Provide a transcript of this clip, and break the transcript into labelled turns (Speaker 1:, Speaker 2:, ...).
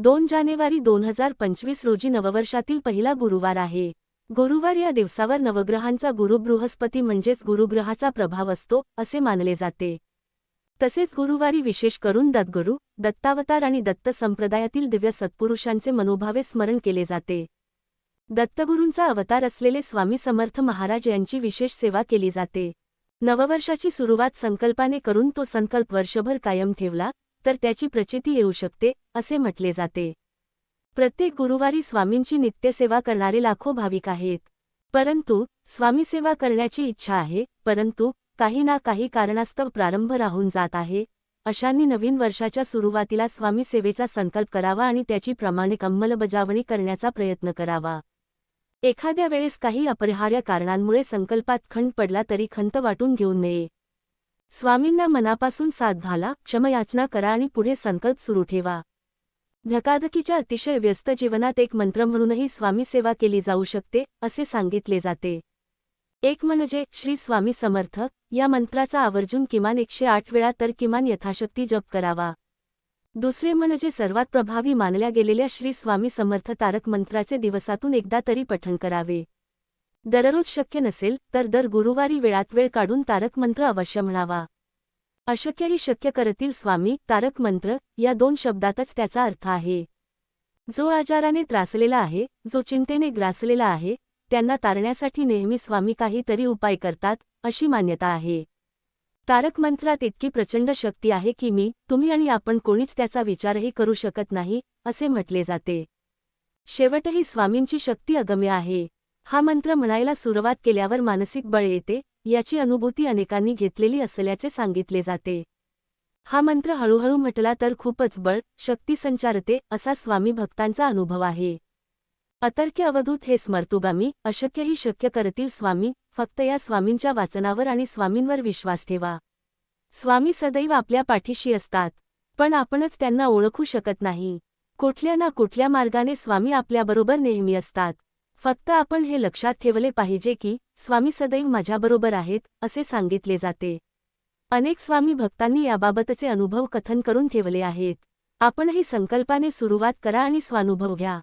Speaker 1: दोन जानेवारी दोन हजार पंचवीस रोजी नववर्षातील पहिला गुरुवार आहे. गुरुवार या दिवसावर नवग्रहांचा गुरु बृहस्पती म्हणजेच गुरुग्रहाचा प्रभाव असतो असे मानले जाते. तसेच गुरुवारी विशेष करून दत्तगुरु दत्तावतार आणि दत्त संप्रदायातील दिव्य सत्पुरुषांचे मनोभावे स्मरण केले जाते. दत्तगुरूंचा अवतार असलेले स्वामी समर्थ महाराज यांची विशेष सेवा केली जाते. नववर्षाची सुरुवात संकल्पाने करून तो संकल्प वर्षभर कायम ठेवला तर त्याची प्रचिती येऊ शकते असे म्हटले जाते. प्रत्येक गुरुवारी स्वामींची नित्यसेवा करणारे लाखो भाविक आहेत. परंतु स्वामीसेवा करण्याची इच्छा आहे परंतु काही ना काही कारणास्तव प्रारंभ राहून जात आहे. अशांनी नवीन वर्षाच्या सुरुवातीला स्वामीसेवेचा संकल्प करावा आणि त्याची प्रामाणिक अंमलबजावणी करण्याचा प्रयत्न करावा. एखाद्या वेळेस काही अपरिहार्य कारणांमुळे संकल्पात खंड पडला तरी खंत वाटून घेऊ नये. स्वामींना मनापासून साथ घाला क्षमयाचना करा आणि पुढे संकल्प सुरू ठेवा. धकाधकीच्या अतिशय व्यस्त जीवनात एक मंत्र म्हणूनही स्वामी सेवा केली जाऊ शकते असे सांगितले जाते. एक म्हणजे श्री स्वामी समर्थ या मंत्राचा आवर्जून किमान एकशे आठ वेळा तर किमान यथाशक्ती जप करावा. दुसरे म्हणजे सर्वात प्रभावी मानल्या गेलेल्या श्री स्वामी समर्थ तारक मंत्राचे दिवसातून एकदा तरी पठण करावे. दररोज शक्य नसेल तर दर गुरुवारी वेळात वेळ काढून तारक मंत्र अवश्य म्हणावा. अशक्यही शक्य करतील स्वामी तारक मंत्र या दोन शब्दातच त्याचा अर्थ आहे. जो आजाराने त्रासलेला आहे जो चिंतेने ग्रासलेला आहे त्यांना तारण्यासाठी नेहमी स्वामी काहीतरी उपाय करतात अशी मान्यता आहे. तारक मंत्रात इतकी प्रचंड शक्ती आहे की मी तुम्ही आणि आपण कोणीच त्याचा विचारही करू शकत नाही असे म्हटले जाते. शेवटही स्वामींची शक्ती अगम्य आहे. हा मंत्र म्हणायला सुरुवात केल्यावर मानसिक बळ येते याची अनुभूती अनेकांनी घेतलेली असल्याचे सांगितले जाते. हा मंत्र हळूहळू म्हटला तर खूपच बळ शक्ती संचारते असा स्वामी भक्तांचा अनुभव आहे. अतर्क्य अवधूत हे स्मर्तुगामी अशक्यही शक्य करतील स्वामी फक्त या स्वामींच्या वाचनावर आणि स्वामींवर विश्वास ठेवा. स्वामी सदैव आपल्या पाठीशी असतात पण आपणच त्यांना ओळखू शकत नाही. कुठल्या ना कुठल्या मार्गाने स्वामी आपल्याबरोबर नेहमी असतात. फक्त आपण हे लक्षात ठेवले पाहिजे की स्वामी सदैव माझ्याबरोबर आहेत असे सांगितले जाते. अनेक स्वामी भक्तांनी याबाबतचे अनुभव कथन करून ठेवले आहेत. आपणही संकल्पाने सुरुवात करा आणि स्वानुभव घ्या.